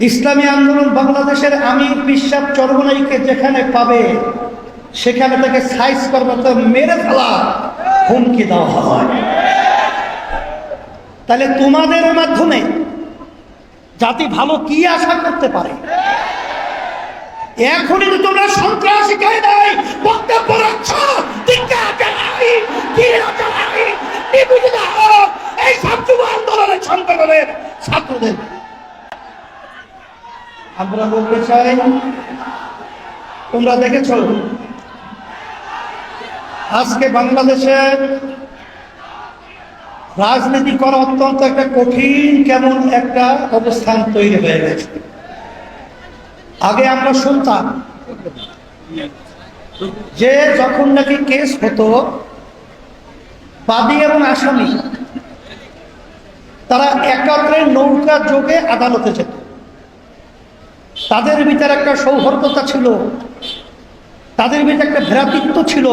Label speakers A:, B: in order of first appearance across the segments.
A: ইসলামী আন্দোলন বাংলাদেশের আমি বিশ্বাস চরমনাইকে যেখানে পাবে, সেখানে তাকে সাইজ করবার মেরে ফেলা হুমকি দেওয়া হয়। তাহলে তোমাদের মাধ্যমে জাতি ভালো কি আশা করতে পারে? এখনই তো তোমরা সন্ত্রাসী কে নাই। বক্তব্য রাখছ। এই ছাত্রদের আমরা বলতে চাই, তোমরা দেখেছ আজকে বাংলাদেশের রাজনীতি করা অত্যন্ত একটা কঠিন, কেমন একটা অবস্থান তৈরি হয়ে গেছে। আগে আমরা শুনতাম, যে যখন নাকি কেস হতো, বাদী এবং আসামি, তারা একাত্রে নৌকা যোগে আদালতে যেত। তাদের ভিতরে একটা সৌহার্দ্যতা ছিল, তাদের ভিতরে একটা ভ্রাতৃত্ব ছিল,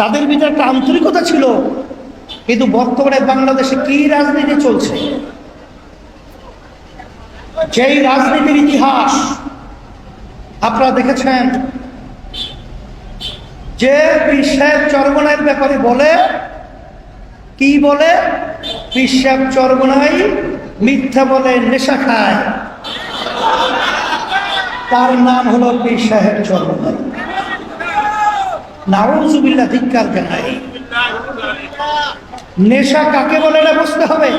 A: তাদের ভিতরে একটা আন্তরিকতা ছিল, কিন্তু বর্তমানে বাংলাদেশে কি রাজনীতি চলছে? যেই রাজনীতির ইতিহাস আপনারা দেখেছেন, যে পিসাব চরমনাইয়ের ব্যাপারে বলে, কি বলে? পিসাব চরমনাই মিথ্যা বলে নেশা খায়। তার নাম হলো পীর সাহেব চরমনাই নাউজুবিল্লাহ, ধিক্কার জানাই। নেশা কাকে বলে না বুঝতে হবে?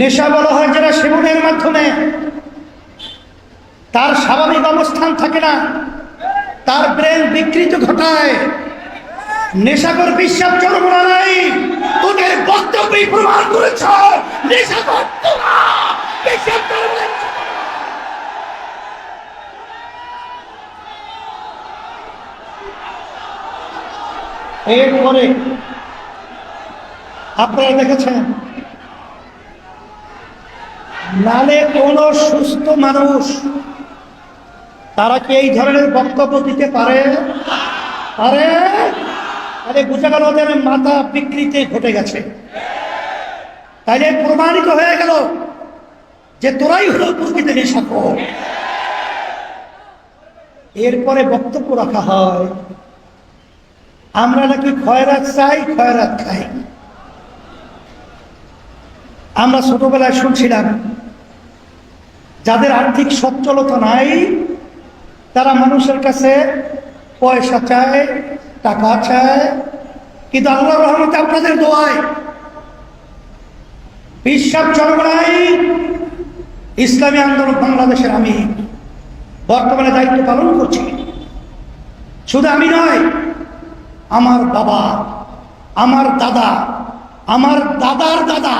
A: নেশা বলা হয় যেটা সেবনের মাধ্যমে। তার স্বাভাবিক অবস্থান থাকে না, তার ব্রেন বিকৃত ঘটায়। নেশাকর বিশ্বাস চরমনা নাই। তোদের বক্তব্যই প্রমাণ করেছ, নেশাকর তোরা বিশ্বাস এরপরে আপনারা দেখেছেন? নালে কোন সুস্থ মানুষ, তারা কি এই ধরনের বক্তব্য দিতে পারে? পারে আরে বোঝা গেল মাথা বিকৃতি ঘটে গেছে। তাইলে প্রমাণিত হয়ে গেল যে তোরাই হলো প্রকৃত নেশাখোর এরপরে বক্তব্য রাখা হয় আমরা নাকি খয়রাত চাই, খয়রাত খাই। আমরা ছোটবেলায় শুনছিলাম, যাদের আর্থিক সচ্ছলতা নাই, তারা মানুষের কাছে পয়সা চায়, টাকা চায়, কিন্তু আল্লাহ রহমতে আপনাদের দোয়ায় বিশ্বাস চরমরাই ইসলামী আন্দোলন বাংলাদেশের আমি। বর্তমানে দায়িত্ব পালন করছি। শুধু আমি নয় আমার বাবা, আমার দাদা, আমার দাদার দাদা।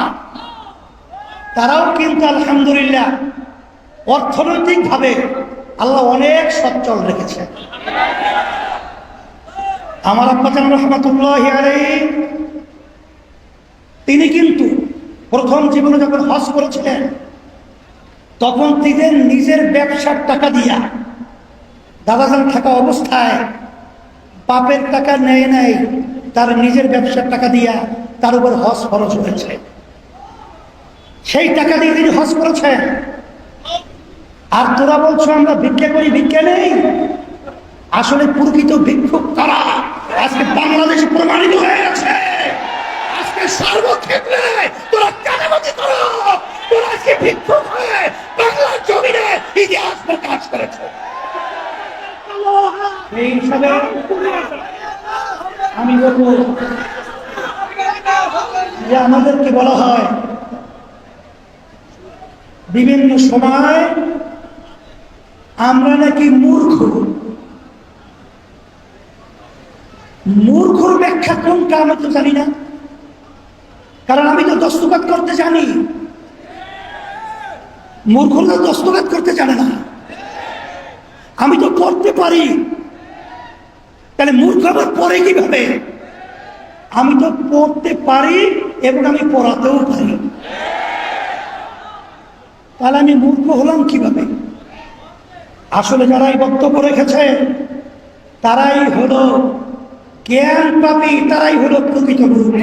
A: তারাও কিন্তু আলহামদুলিল্লাহ অর্থনৈতিকভাবে আল্লাহ অনেক সচ্ছল রেখেছে আমার আব্বাজান রহমতুল্লাহ তিনি কিন্তু প্রথম জীবনে যখন হজ করেছিলেন, তখন তিনি নিজের ব্যবসার টাকা দিয়া দাদাজান থাকা অবস্থায় পাপের টাকা নেয় নেয় তার নিজের ব্যবসার টাকা দিয়া তার উপর হজ খরচ হয়েছে। সেই টাকা দিয়ে তিনি হজ করেছেন। আর তোরা বলছো আমরা ভিক্ষা করি, ভিক্ষা নেই? আসলে প্রকৃত ভিক্ষুক তারা আজকে বাংলাদেশে প্রমাণিত হয়ে গেছে। আজকে সর্বক্ষেত্রে তোরা কানামতি করো। তোরা আজকে ভিক্ষুক হয়ে বাংলার জমিনে ইতিহাস প্রকাশ করেছে। এই আমি বলব যে আমাদেরকে বলা হয় বিভিন্ন সময় আমরা নাকি মূর্খ। মূর্খর ব্যাখ্যা কোনটা আমি তো জানি না। কারণ আমি তো দস্তখত করতে জানি। মূর্খরা দস্তখত করতে জানে না। আমি তো করতে পারি। তাহলে মূর্খ আবার পড়ে কীভাবে? আমি তো পড়তে পারি এবং আমি পড়াতেও পারি। তাহলে আমি মূর্খ হলাম কীভাবে? আসলে যারা এই বক্তব্য রেখেছে, তারাই হলো জ্ঞান পাপি তারাই হলো প্রকৃত মূর্খ।